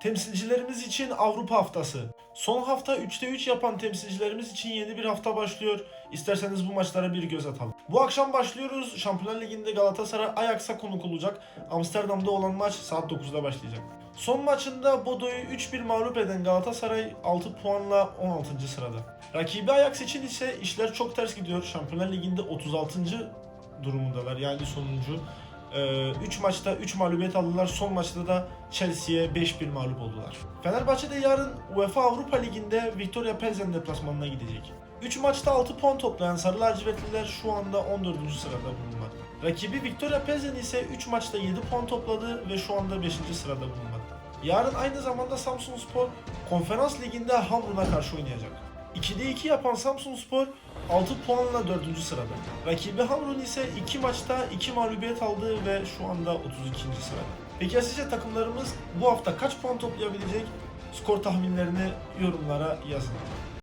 Temsilcilerimiz için Avrupa haftası. Son hafta 3'te 3 yapan temsilcilerimiz için yeni bir hafta başlıyor. İsterseniz bu maçlara bir göz atalım. Bu akşam başlıyoruz. Şampiyonlar Ligi'nde Galatasaray Ajax'a konuk olacak. Amsterdam'da olan maç saat 9'da başlayacak. Son maçında Bodo'yu 3-1 mağlup eden Galatasaray 6 puanla 16. sırada. Rakibi Ajax için ise işler çok ters gidiyor. Şampiyonlar Ligi'nde 36. durumundalar yani sonuncu. 3 maçta 3 mağlubiyet aldılar. Son maçta da Chelsea'ye 5-1 mağlup oldular. Fenerbahçe de yarın UEFA Avrupa Ligi'nde Victoria Pilsen deplasmanına gidecek. 3 maçta 6 puan toplayan Sarı Lacivertliler şu anda 14. sırada bulunmakta. Rakibi Victoria Pilsen ise 3 maçta 7 puan topladı ve şu anda 5. sırada bulunmakta. Yarın aynı zamanda Samsun Spor Konferans Ligi'nde Hamrun'a karşı oynayacak. 2'de 2 yapan Samsun Spor 6 puanla 4. sırada. Rakibi Hamrun ise 2 maçta 2 mağlubiyet aldı ve şu anda 32. sırada. Peki sizce takımlarımız bu hafta kaç puan toplayabilecek? Skor tahminlerini yorumlara yazın.